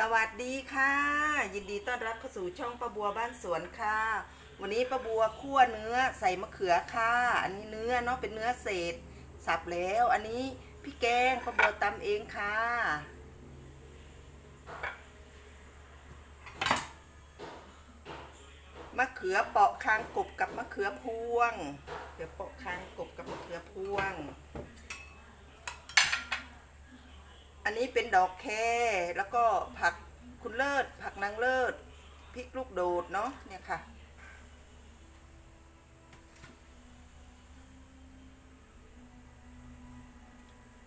สวัสดีค่ะ ยินดีต้อนรับเข้าสู่ช่องป้าบัวบ้านสวนค่ะ วันนี้ป้าบัวคั่วเนื้อใส่มะเขือค่ะ อันนี้เนื้อเนาะเป็นเนื้อเศษ สับแล้ว อันนี้พี่แกงป้าบัวตำเองค่ะ มะเขือเปาะคางกบกับมะเขือพวงเขือเปาะคางกบกับมะเขือพวง อันนี้เป็นดอกแคแล้วก็ผักคุณเลิศ ผักนางเลิศพริกลูกโดดเนาะเนี่ยค่ะ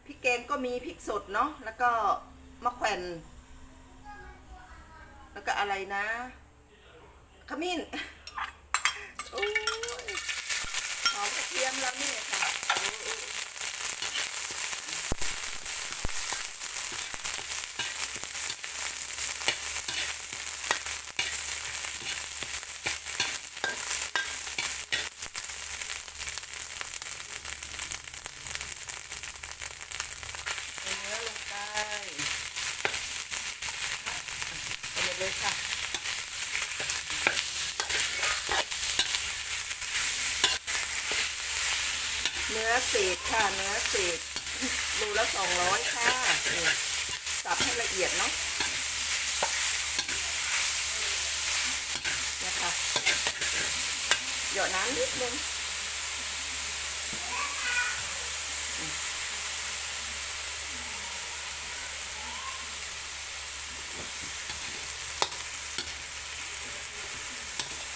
พริกแกงก็มีพริกสดเนาะแล้วก็มะแขวนแล้วก็อะไรนะขมิ้นโอ้ยหอมกระเทียมแล้วนี่ค่ะโอ้ยเอาเนื้อลงไปเอาหมดเลยค่ะ เนื้อเศษค่ะเนื้อเศษรูละสองร้อยค่ะสับให้ละเอียดเนาะนี่ยค่ะหยดน้ำนิดนึง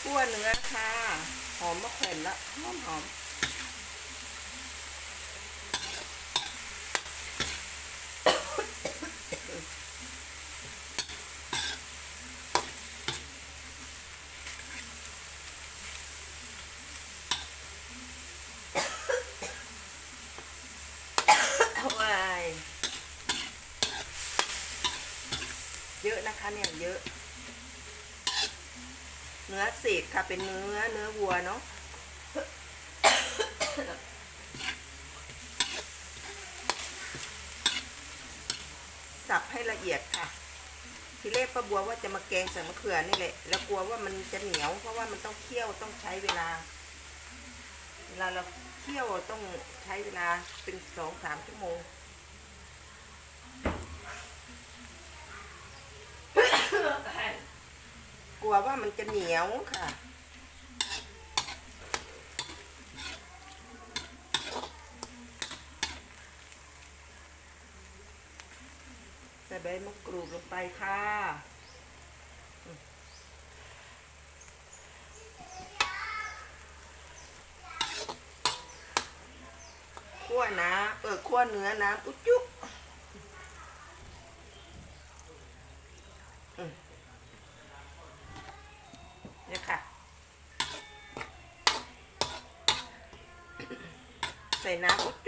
คั่วเนื้อค่ะ หอมมะแขวนละหอมหอม วาย เยอะนะคะเนี่ยเยอะ เนื้อเศษค่ะเป็นเนื้อเนื้อวัวเนาะสับให้ละเอียดค่ะ ทีแรกป้าบัวว่าจะมาแกงใส่มะเขือนี่แหละ แล้วกลัวว่ามันจะเหนียวเพราะว่ามันต้องเคี่ยวต้องใช้เวลาเวลาเราเคี่ยวต้องใช้เวลาเป็นสองสามชั่วโมง กลัวว่ามันจะเหนียวค่ะ ใส่ใบมะกรูดลงไปค่ะอืมคั่วน้ำเออคั่วเนื้อน้ำอุจจุอืมเนี่ยค่ะ ใส่น้ำอุจ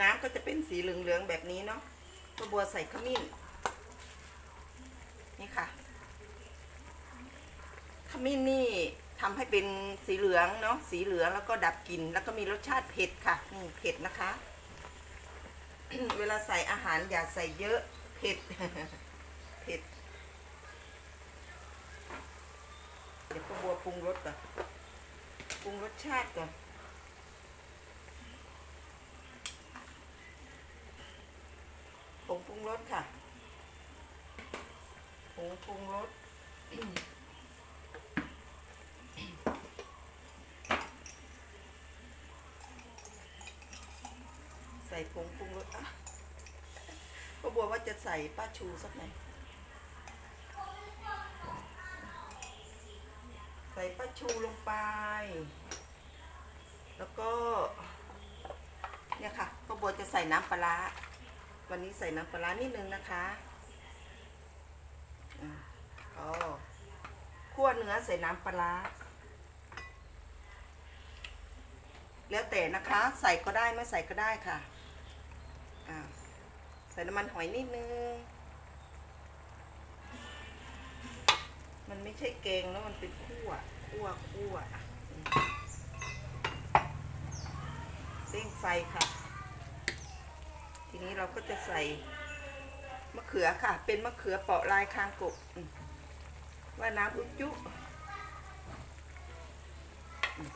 น้ำก็จะเป็นสีเหลืองๆแบบนี้เนาะตัวบัวใส่ขมิ้น นี่ค่ะ ขมิ้นนี่ทำให้เป็นสีเหลืองเนาะ สีเหลืองแล้วก็ดับกลิ่น แล้วก็มีรสชาติเผ็ดค่ะ นี่เผ็ดนะคะ เวลาใส่อาหารอย่าใส่เยอะ เผ็ด เผ็ด เดี๋ยวตัวบัวปรุงรสก่อน ปรุงรสชาติก่อน งปรุงรสค่ะผงปรุงรสใส่ผงปรุงรสอะป้าบัวว่าจะใส่ป้าชูสักหน่อยใส่ป้าชูลงไป แล้วก็ เนี่ยค่ะป้าบัวจะใส่น้ำปลาร้า วันนี้ใส่น้ำปลานิดนึงนะคะอ๋อคั่วเนื้อใส่น้ำปลาร้าแล้วแต่นะคะ ใส่ก็ได้ไม่ใส่ก็ได้ค่ะ ใส่น้ำมันหอยนิดนึง มันไม่ใช่แกงแล้วมันเป็นคั่ว คั่วคั่วเร่งไฟค่ะ ทีนี้เราก็จะใส่มะเขือค่ะ เป็นมะเขือเปาะลายคางกบว่าน้ำอุจุจุอืม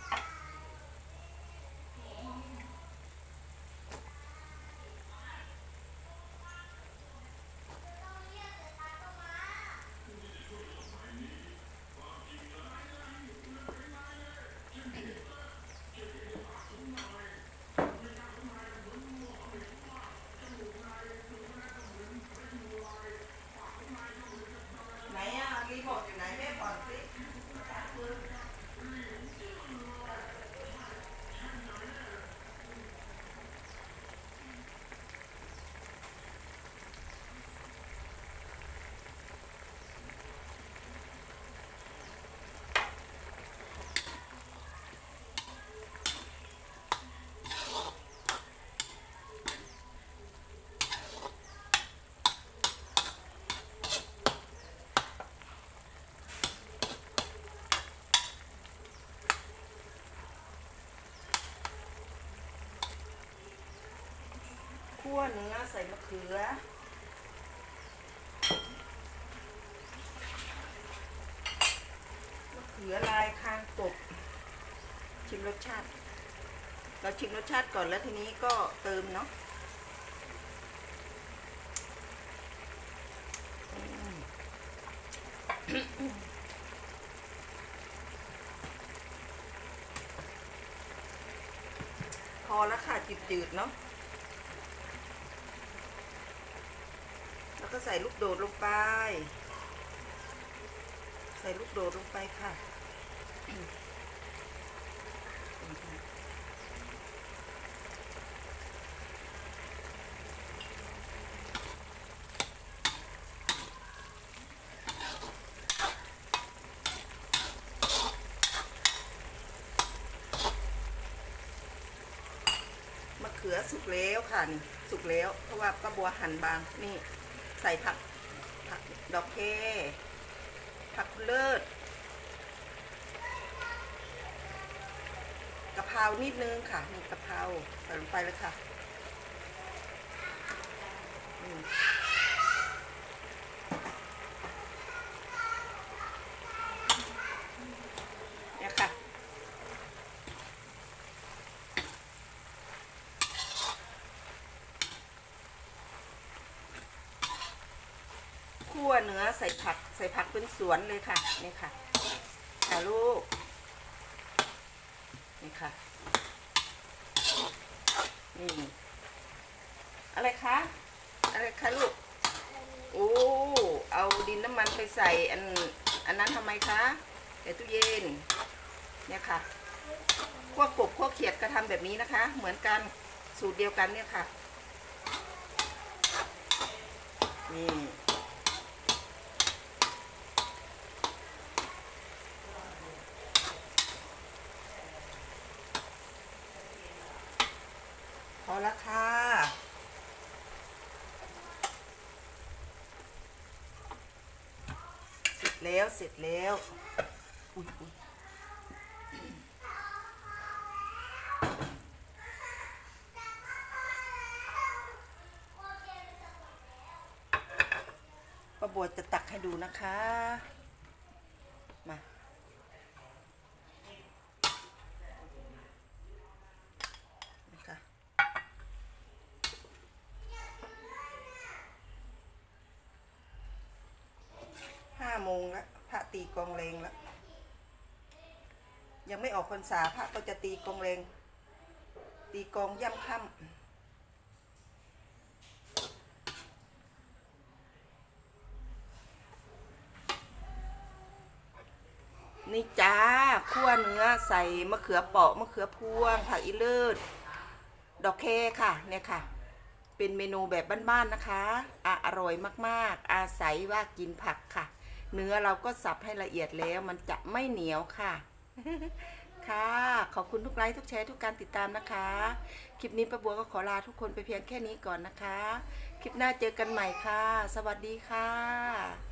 ไหนอะรีโมทอยู่ไหนแม่บอกสิ คั่วเนื้อใส่มะเขือ มะเขือลายคางกบ ชิมรสชาติ เราชิมรสชาติก่อนแล้วทีนี้ก็เติมเนาะพอแล้วค่ะจืดๆเนาะ แล้ว ก็ใส่ลูกโดดลงไป ใส่ลูกโดดลงไปค่ะ มะเขือสุกแล้วค่ะนี่สุกแล้ว เพราะว่าป้าบัวหั่นบางนี่ ใส่ผักผักดอกเคผักเลิศกะเพรานิดนึงค่ะมีกะเพราใส่ลงไปเลยค่ะอืมเนี่ยค่ะ คั่ว เนื้อใส่ผักใส่ผักเป็นสวนเลยค่ะนี่ค่ะค่ะลูกนี่ค่ะนี่อะไรคะอะไรคะลูกโอ้เอาดินน้ำมันไปใส่อันอันนั้นทำไมคะใส่ตู้เย็นเนี่ยค่ะคั่วกบคั่วเขียดก็ทำแบบนี้นะคะ เหมือนกันสูตรเดียวกันเนี่ยค่ะนี่ พอแล้วค่ะ เสร็จ แล้วเสร็จแล้วอุ้ยอุ้ยป้าบัวจะตักให้ดูนะคะ มา ตีกองเลงแล้วยังไม่ออกพรรษาพระก็จะตีกองเลงตีกองย่ำค่ำนี่จ้าคั่วเนื้อใส่มะเขือเปาะมะเขือพวงผักอีเลิศดอกแคค่ะเนี่ยค่ะ เป็นเมนูแบบบ้านๆนะคะออร่อยมากๆ อาศัยว่ากินผักค่ะ เนื้อเราก็สับให้ละเอียดแล้ว มันจะไม่เหนียวค่ะ ค่ะ ขอบคุณทุกไลค์ทุกแชร์ทุกการติดตามนะคะ คลิปนี้ป้าบัวก็ขอลาทุกคนไปเพียงแค่นี้ก่อนนะคะ คลิปหน้าเจอกันใหม่ค่ะ สวัสดีค่ะ